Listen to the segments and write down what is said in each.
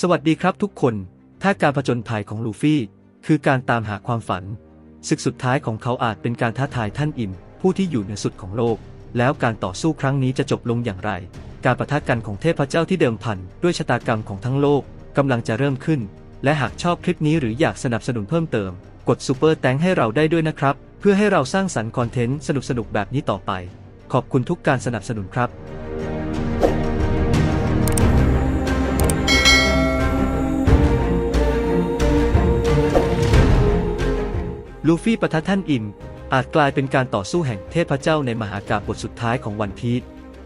สวัสดีครับทุกคน ถ้าการผจญภัยของลูฟี่ คือการตามหาความฝัน ศึกสุดท้ายของเขาอาจเป็นการท้าทายท่านอิม ผู้ที่อยู่เหนือสุดของโลก แล้วการต่อสู้ครั้งนี้จะจบลงอย่างไร การประทะกันของเทพเจ้าที่เดิมพันด้วยชะตากรรมของทั้งโลกกำลังจะเริ่มขึ้น และหากชอบคลิปนี้หรืออยากสนับสนุนเพิ่มเติม กดซูเปอร์แตงให้เราได้ด้วยนะครับ เพื่อให้เราสร้างสรรค์คอนเทนต์สนุกๆแบบนี้ต่อไป ขอบคุณทุกการสนับสนุนครับ ลูฟี่ปะทะท่านอิมอาจกลายเป็นการต่อสู้แห่งเทพเจ้าในมหากาพย์บทสุดท้ายของวันพีช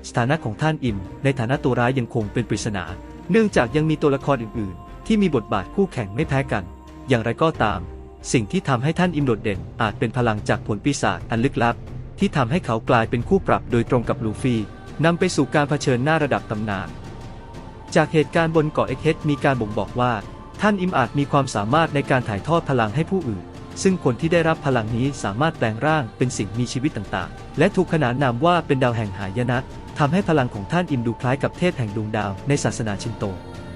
สถานะของท่านอิมในฐานะตัวร้ายยังคงเป็นปริศนา เนื่องจากยังมีตัวละครอื่นๆ ที่มีบทบาทคู่แข่งไม่แพ้กัน อย่างไรก็ตาม สิ่งที่ทำให้ท่านอิมโดดเด่น อาจเป็นพลังจากผลปีศาจอันลึกลับ ที่ทำให้เขากลายเป็นคู่ปรับโดยตรงกับลูฟี่นำไปสู่การเผชิญหน้าระดับตำนาน จากเหตุการณ์บนเกาะเอ็กเฮดมีการบ่งบอกว่า ท่านอิมอาจมีความสามารถในการถ่ายทอดพลังให้ผู้อื่น ซึ่งคนที่ได้รับพลังนี้สามารถแปลงร่างเป็นสิ่งมีชีวิตต่างๆ และถูกขนานนามว่าเป็นดาวแห่งหายนะทำให้พลังของท่านอิมดูคล้ายกับเทพแห่งดวงดาวในศาสนาชินโต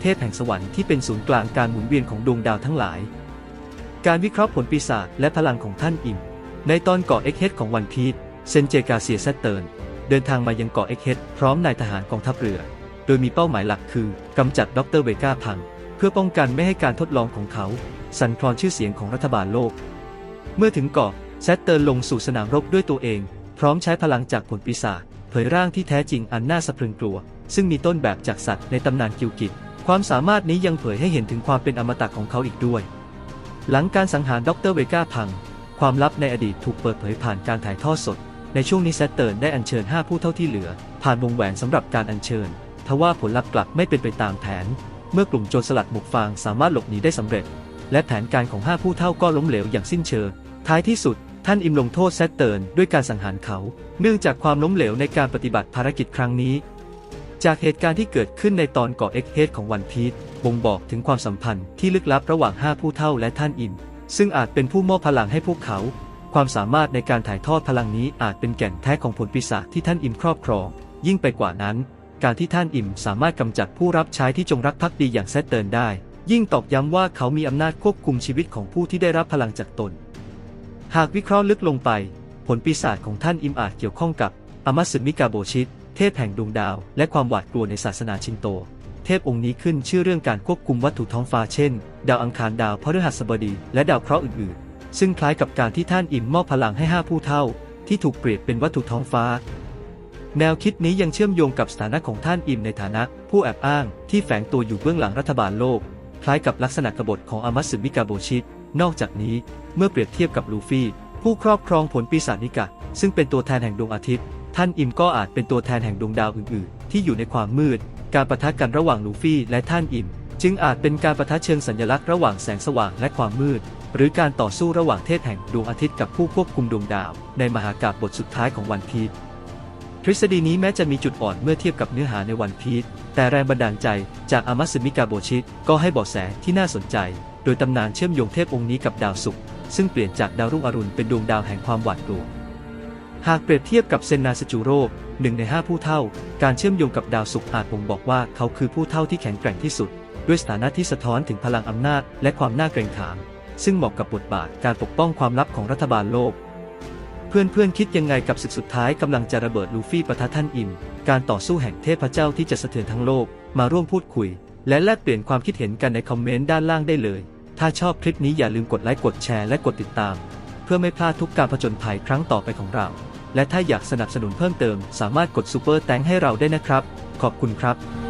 เทพแห่งสวรรค์ที่เป็นศูนย์กลางการหมุนเวียนของดวงดาวทั้งหลาย การวิเคราะห์ผลปีศาจและพลังของท่านอิม ในตอนเกาะเอ็กเฮดของวันพีชเซนเจกาเซียแซตเติร์นเดินทางมายังเกาะเอ็กเฮดพร้อมนายทหารกองทัพเรือ โดยมีเป้าหมายหลักคือกำจัดดรเวกาพัง พื่อป้องกันไม่ให้การทดลองของเขา สั่นคลอนชื่อเสียงของรัฐบาลโลก เมื่อถึงเกาะแซตเติร์ลงสู่สนามรบด้วยตัวเอง พร้อมใช้พลังจากผลปีศาจเผยร่างที่แท้จริงอันน่าสะพรึงกลัว ซึ่งมีต้นแบบจากสัตว์ในตำนานกิวกิตความสามารถนี้ยังเผยให้เห็นถึงความเป็นอมตะของเขาอีกด้วย หลังการสังหารดรเวกาพัง ความลับในอดีตถูกเปิดเผยผ่านการถ่ายทอดสด ในช่วงนี้แซตเติร์นได้อัญเชิญ 5 ผู้เท่าที่เหลือ ผ่านวงแหวนสำหรับการอัญเชิญ ทว่าผลลัพธ์กลับไม่เป็นไปตามแผน เมื่อกลุ่มโจรสลัดหมวกฟางสามารถหลบหนีได้สำเร็จ และแผนการของ5ผู้เท่าก็ล้มเหลวอย่างสิ้นเชิง ท้ายที่สุด ท่านอิมลงโทษแซตเติร์นด้วยการสังหารเขา เนื่องจากความล้มเหลวในการปฏิบัติภารกิจครั้งนี้ จากเหตุการณ์ที่เกิดขึ้นในตอนเกาะเอ็กเฮดของวันพีชบ่งบอกถึงความสัมพันธ์ที่ลึกลับระหว่าง5ผู้เท่าและท่านอิม ซึ่งอาจเป็นผู้มอบพลังให้พวกเขา ความสามารถในการถ่ายทอดพลังนี้อาจเป็นแก่นแท้ของผลปีศาจที่ท่านอิมครอบครอง ยิ่งไปกว่านั้น การที่ท่านอิมสามารถกำจัดผู้รับใช้ที่จงรักภักดีอย่างแซตเติร์นได้ ยิ่งตอกย้ำว่าเขามีอำนาจควบคุมชีวิตของผู้ที่ได้รับพลังจากตน หากวิเคราะห์ลึกลงไป ผลปีศาจของท่านอิมอาจเกี่ยวข้องกับอามัสึมิกาโบชิต เทพแห่งดวงดาว และความหวาดกลัวในศาสนาชินโต เทพองค์นี้ขึ้นชื่อเรื่องการควบคุมวัตถุท้องฟ้าเช่น ดาวอังคารดาวพฤหัสบดี และดาวเคราะห์อื่นๆ ซึ่งคล้ายกับการที่ท่านอิมมอบพลังให้ห้าผู้เท่า ที่ถูกเปรียบเป็นวัตถุท้องฟ้า แนวคิดนี้ยังเชื่อมโยงกับสถานะของท่านอิมในฐานะ ผู้แอบอ้างที่แฝงตัวอยู่เบื้องหลังรัฐบาลโลก คล้ายกับลักษณะกบฏของอามัสึมิกาโบชิต นอกจากนี้เมื่อเปรียบเทียบกับลูฟี่ ผู้ครอบครองผลปีศาจนิกะ ซึ่งเป็นตัวแทนแห่งดวงอาทิตย์ ท่านอิมก็อาจเป็นตัวแทนแห่งดวงดาวอื่นๆ ที่อยู่ในความมืด การประทะกันระหว่างลูฟี่และท่านอิม จึงอาจเป็นการประทะเชิงสัญลักษณ์ระหว่างแสงสว่างและความมืด หรือการต่อสู้ระหว่างเทพแห่งดวงอาทิตย์กับผู้ควบคุมดวงดาว ในมหากาพย์บทสุดท้ายของวันพีช ทฤษฎีนี้แม้จะมีจุดอ่อนเมื่อเทียบกับเนื้อหาในวันพีชแต่แรงบันดาลใจจากอามัสึมิกาโบชิตก็ให้เบาะแสที่น่าสนใจ โดยตำนานเชื่อมโยงเทพองค์นี้กับดาวศุกร์ซึ่งเปลี่ยนจากดาวรุ่งอรุณเป็นดวงดาวแห่งความหวาดกลัว หากเปรียบเทียบกับเซนนาสจูโร่หนึ่งในห้าผู้เท่า การเชื่อมโยงกับดาวศุกร์อาจบ่งบอกว่าเขาคือผู้เท่าที่แข็งแกร่งที่สุด ด้วยสถานะที่สะท้อนถึงพลังอำนาจและความน่าเกรงขาม ซึ่งเหมาะกับบทบาทการปกป้องความลับของรัฐบาลโลก เพื่อนๆคิดยังไงกับศึกสุดท้ายกำลังจะระเบิดลูฟี่ประทะท่านอิม การต่อสู้แห่งเทพเจ้าที่จะสะเทือนทั้งโลก มาร่วมพูดคุย และแลกเปลี่ยนความคิดเห็นกันในคอมเมนต์ด้านล่างได้เลย ถ้าชอบคลิปนี้อย่าลืมกดไลค์กดแชร์และกดติดตาม เพื่อไม่พลาดทุกการผจญภัยครั้งต่อไปของเรา และถ้าอยากสนับสนุนเพิ่มเติม สามารถกดซูเปอร์แตงให้เราได้นะครับ ขอบคุณครับ